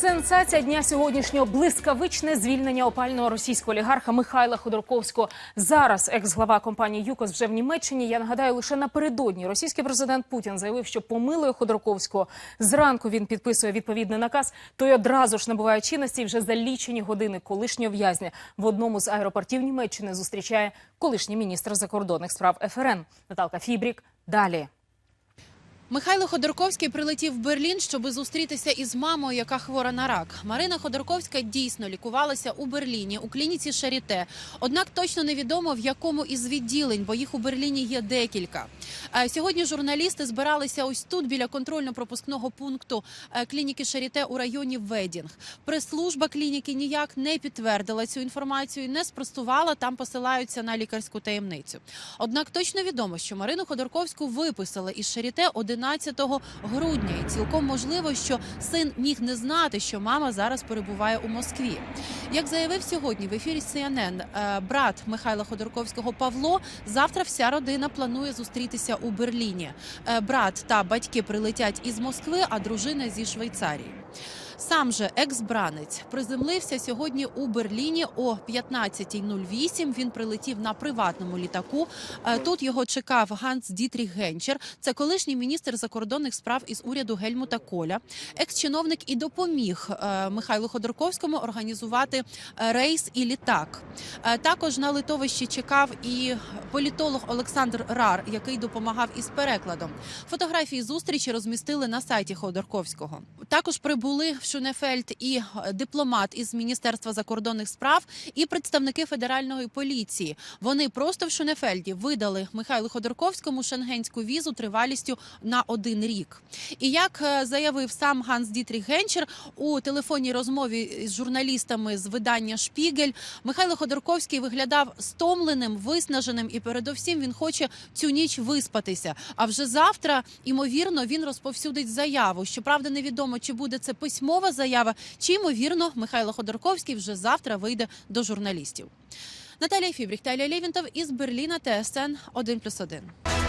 Сенсація дня сьогоднішнього блискавичне звільнення опального російського олігарха Михайла Ходорковського. Зараз екс-глава компанії ЮКОС вже в Німеччині. Я нагадаю, лише напередодні російський президент Путін заявив, що помилує Ходорковського. Зранку він підписує відповідний наказ. Той одразу ж набуває чинності і вже за лічені години колишнього в'язня в одному з аеропортів Німеччини зустрічає колишній міністр закордонних справ ФРН Наталка Фібрік. Далі. Михайло Ходорковський прилетів в Берлін, щоб зустрітися із мамою, яка хвора на рак. Марина Ходорковська дійсно лікувалася у Берліні у клініці Шаріте. Однак точно невідомо в якому із відділень, бо їх у Берліні є декілька. Е, Сьогодні журналісти збиралися ось тут біля контрольно-пропускного пункту е, клініки Шаріте у районі Ведінг. Прес-служба клініки ніяк не підтвердила цю інформацію, не спростувала. Там посилаються на лікарську таємницю. Однак точно відомо, що Марину Ходорковську виписали із Шаріте 11 грудня, і цілком можливо, що син міг не знати, що мама зараз перебуває у Москві. Як заявив сьогодні в ефірі CNN е, брат Михайла Ходорковського Павло, завтра вся родина планує зустрітися у Берліні. Е, Брат та батьки прилетять із Москви, а дружина зі Швейцарії. Сам же екс-бранець приземлився сьогодні у Берліні о 15.08. Він прилетів на приватному літаку. Е, Тут його чекав Ганс Дітріх Генчер. Це колишній міністр закордонних справ із уряду Гельмута Коля. Екс-чиновник і допоміг е, Михайлу Ходорковському організувати е, рейс і літак. Також на литовищі чекав і політолог Олександр Рар, який допомагав із перекладом. Фотографії зустрічі розмістили на сайті Ходорковського. Також прибули в Шунефельд і е, дипломат із Міністерства закордонних справ, і представники федеральної поліції. Вони просто в Шунефельді видали Михайлу Ходорковському шенгенську візу тривалістю на один рік. І як е, заявив сам Ганс Дітріх Генчер у телефонній розмові з журналістами з видання Шпігель, Михайло Ходорковський виглядав стомленим, виснаженим, і передовсім він хоче цю ніч виспатися. А вже завтра, ймовірно, він розповсюдить заяву. Щоправда, невідомо, чи буде це письмова заява, чи ймовірно, Михайло Ходорковський вже завтра вийде до журналістів. Наталія Фібріх та Лєвінтов із Берліна ТСН 1+,1.